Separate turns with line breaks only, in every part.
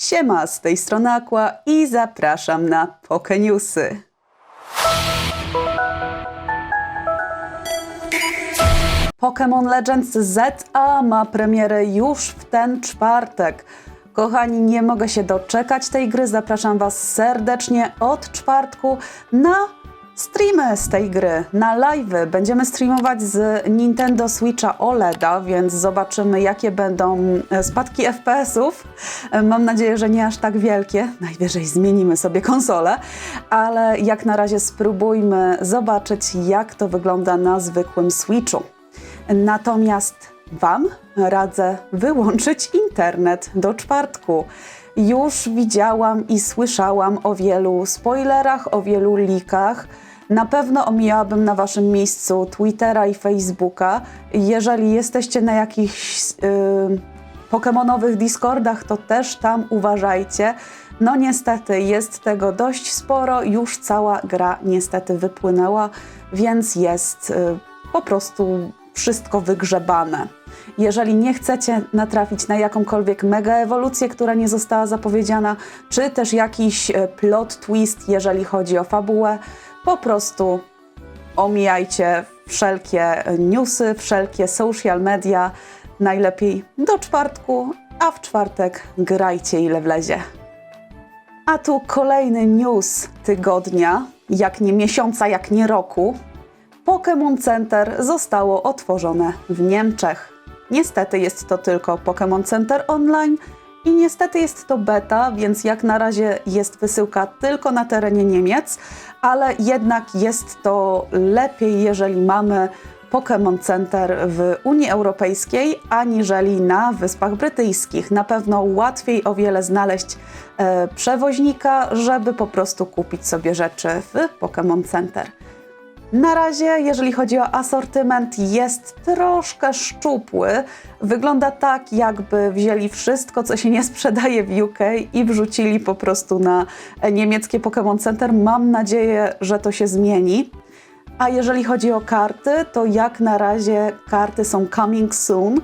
Siema, z tej strony Aqua i zapraszam na Pokeniusy. Pokémon Legends ZA ma premierę już w ten czwartek. Kochani, nie mogę się doczekać tej gry. Zapraszam Was serdecznie od czwartku na streamy z tej gry, na live'y. Będziemy streamować z Nintendo Switcha OLEDa, więc zobaczymy, jakie będą e, spadki FPS-ów. E, Mam nadzieję, że nie aż tak wielkie. Najwyżej zmienimy sobie konsolę, ale jak na razie spróbujmy zobaczyć, jak to wygląda na zwykłym Switchu. Natomiast Wam radzę wyłączyć internet do czwartku. Już widziałam i słyszałam o wielu spoilerach, o wielu likach. Na pewno omijałabym na Waszym miejscu Twittera i Facebooka. Jeżeli jesteście na jakichś yy, Pokemonowych Discordach, to też tam uważajcie. No niestety jest tego dość sporo, już cała gra niestety wypłynęła, więc jest y, po prostu wszystko wygrzebane. Jeżeli nie chcecie natrafić na jakąkolwiek mega ewolucję, która nie została zapowiedziana, czy też jakiś y, plot twist, jeżeli chodzi o fabułę, po prostu omijajcie wszelkie newsy, wszelkie social media. Najlepiej do czwartku, a w czwartek grajcie ile wlezie. A tu kolejny news tygodnia, jak nie miesiąca, jak nie roku. Pokémon Center zostało otworzone w Niemczech. Niestety jest to tylko Pokémon Center Online i niestety jest to beta, więc jak na razie jest wysyłka tylko na terenie Niemiec, ale jednak jest to lepiej, jeżeli mamy Pokémon Center w Unii Europejskiej, aniżeli na Wyspach Brytyjskich. Na pewno łatwiej o wiele znaleźć e, przewoźnika, żeby po prostu kupić sobie rzeczy w Pokémon Center. Na razie, jeżeli chodzi o asortyment, jest troszkę szczupły. Wygląda tak, jakby wzięli wszystko, co się nie sprzedaje w UK i wrzucili po prostu na niemieckie Pokémon Center. Mam nadzieję, że to się zmieni. A jeżeli chodzi o karty, to jak na razie karty są coming soon.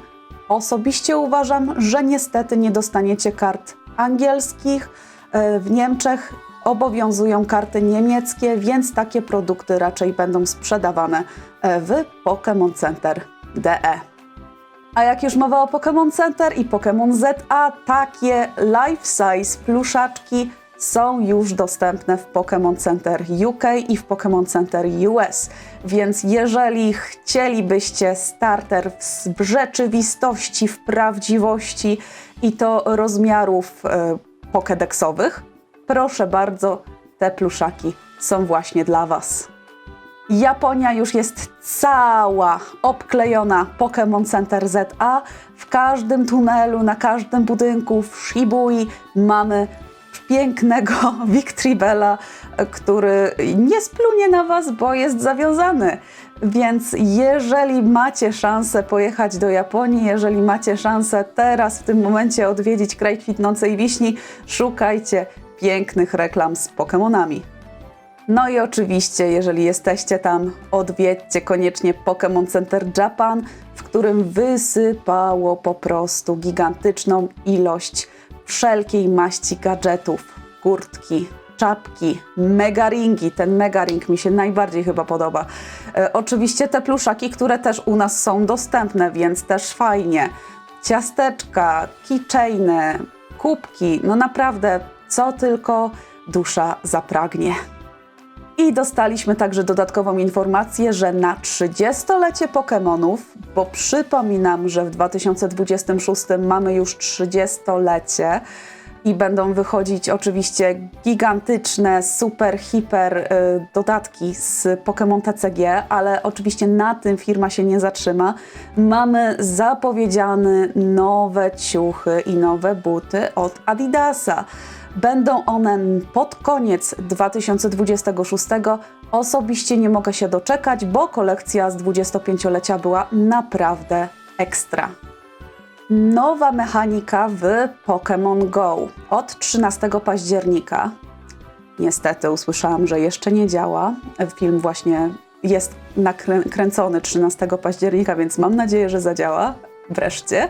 Osobiście uważam, że niestety nie dostaniecie kart angielskich. E, W Niemczech obowiązują karty niemieckie, więc takie produkty raczej będą sprzedawane e, w Pokémon Center DE. A jak już mowa o Pokémon Center i Pokémon ZA, takie life-size pluszaczki są już dostępne w Pokémon Center UK i w Pokémon Center US. Więc jeżeli chcielibyście starter w rzeczywistości, w prawdziwości i to rozmiarów pokedeksowych, proszę bardzo, te pluszaki są właśnie dla Was. Japonia już jest cała obklejona Pokémon Center ZA. W każdym tunelu, na każdym budynku w Shibui mamy pięknego Victribella, który nie splunie na Was, bo jest zawiązany. Więc jeżeli macie szansę pojechać do Japonii, jeżeli macie szansę teraz w tym momencie odwiedzić kraj kwitnącej wiśni, szukajcie pięknych reklam z Pokémonami. No i oczywiście, jeżeli jesteście tam, odwiedźcie koniecznie Pokémon Center Japan, w którym wysypało po prostu gigantyczną ilość wszelkiej maści gadżetów, kurtki, czapki, megaringi. Ten megaring mi się najbardziej chyba podoba. E, oczywiście te pluszaki, które też u nas są dostępne, więc też fajnie. Ciasteczka, keychainy, kubki, no naprawdę co tylko dusza zapragnie. I dostaliśmy także dodatkową informację, że na 30-lecie Pokémonów, bo przypominam, że w 2026 mamy już 30-lecie i będą wychodzić oczywiście gigantyczne, super, hiper y, dodatki z Pokémon TCG, ale oczywiście na tym firma się nie zatrzyma. Mamy zapowiedziane nowe ciuchy i nowe buty od Adidasa. Będą one pod koniec 2026. Osobiście nie mogę się doczekać, bo kolekcja z 25-lecia była naprawdę ekstra. Nowa mechanika w Pokémon Go od 13 października. Niestety usłyszałam, że jeszcze nie działa. Film właśnie jest nakręcony 13 października, więc mam nadzieję, że zadziała wreszcie.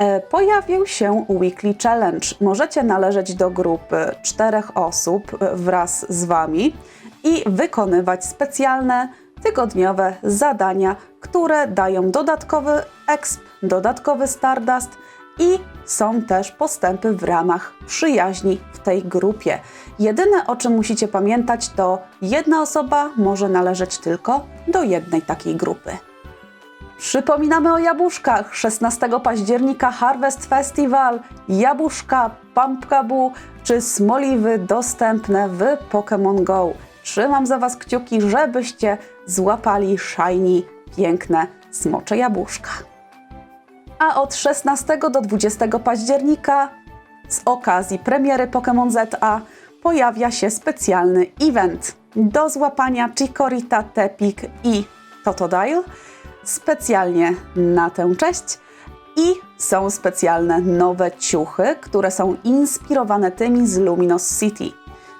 E, pojawił się Weekly Challenge. Możecie należeć do grupy czterech osób wraz z Wami i wykonywać specjalne tygodniowe zadania, które dają dodatkowy exp, dodatkowy Stardust i są też postępy w ramach przyjaźni w tej grupie. Jedyne o czym musicie pamiętać to jedna osoba może należeć tylko do jednej takiej grupy. Przypominamy o jabłuszkach. 16 października Harvest Festival. Jabłuszka, Pumpkabu czy smoliwy dostępne w Pokémon Go. Trzymam za Was kciuki, żebyście złapali shiny, piękne smocze jabłuszka. A od 16 do 20 października z okazji premiery Pokémon ZA pojawia się specjalny event do złapania Chikorita, Tepik i Totodile specjalnie na tę cześć i są specjalne nowe ciuchy, które są inspirowane tymi z Luminous City.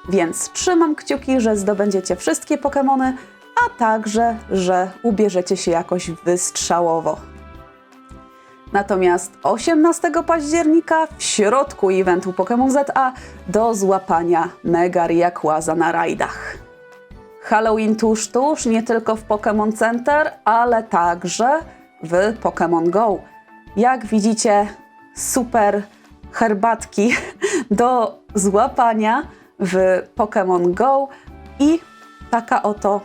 Więc trzymam kciuki, że zdobędziecie wszystkie Pokémony, a także, że ubierzecie się jakoś wystrzałowo. Natomiast 18 października w środku eventu Pokémon ZA do złapania Mega Rayquaza na rajdach. Halloween tuż tuż, nie tylko w Pokémon Center, ale także w Pokémon Go. Jak widzicie, super herbatki do złapania w Pokémon Go i taka oto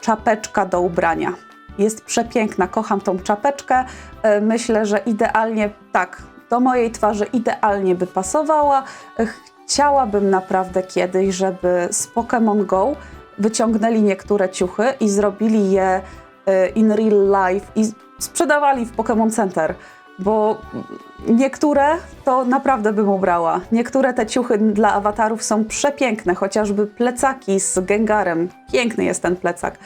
czapeczka do ubrania. Jest przepiękna, kocham tą czapeczkę. E, Myślę, że idealnie tak, do mojej twarzy idealnie by pasowała. E, Chciałabym naprawdę kiedyś, żeby z Pokémon Go wyciągnęli niektóre ciuchy i zrobili je e, in real life i sprzedawali w Pokémon Center, bo niektóre to naprawdę bym ubrała. Niektóre te ciuchy dla awatarów są przepiękne, chociażby plecaki z Gengarem. Piękny jest ten plecak.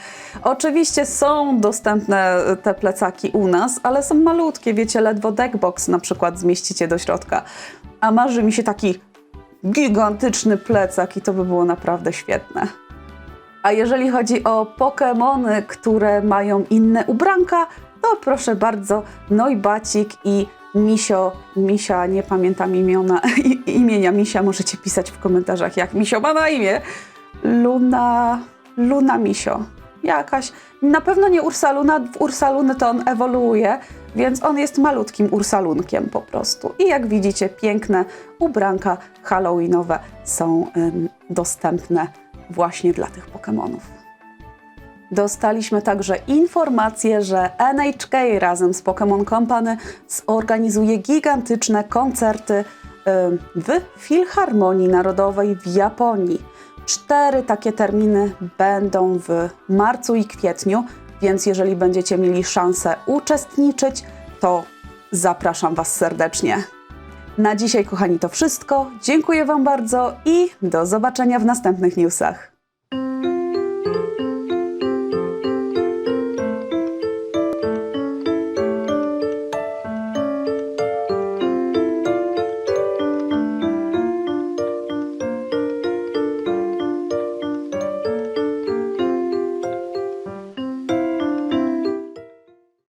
Oczywiście są dostępne te plecaki u nas, ale są malutkie, wiecie, ledwo deckbox na przykład zmieścicie do środka. A marzy mi się taki gigantyczny plecak i to by było naprawdę świetne. A jeżeli chodzi o Pokémony, które mają inne ubranka, to proszę bardzo, Nojbacik i Misio, Misia, nie pamiętam imiona, imienia Misia, możecie pisać w komentarzach, jak Misio ma na imię. Luna, Luna Misio, jakaś, na pewno nie Ursaluna, w Ursaluny to on ewoluuje, więc on jest malutkim Ursalunkiem po prostu. I jak widzicie, piękne ubranka halloweenowe są ym, dostępne właśnie dla tych Pokémonów. Dostaliśmy także informację, że NHK razem z Pokémon Company zorganizuje gigantyczne koncerty w Filharmonii Narodowej w Japonii. Cztery takie terminy będą w marcu i kwietniu, więc jeżeli będziecie mieli szansę uczestniczyć, to zapraszam Was serdecznie. Na dzisiaj, kochani, to wszystko. Dziękuję Wam bardzo i do zobaczenia w następnych newsach.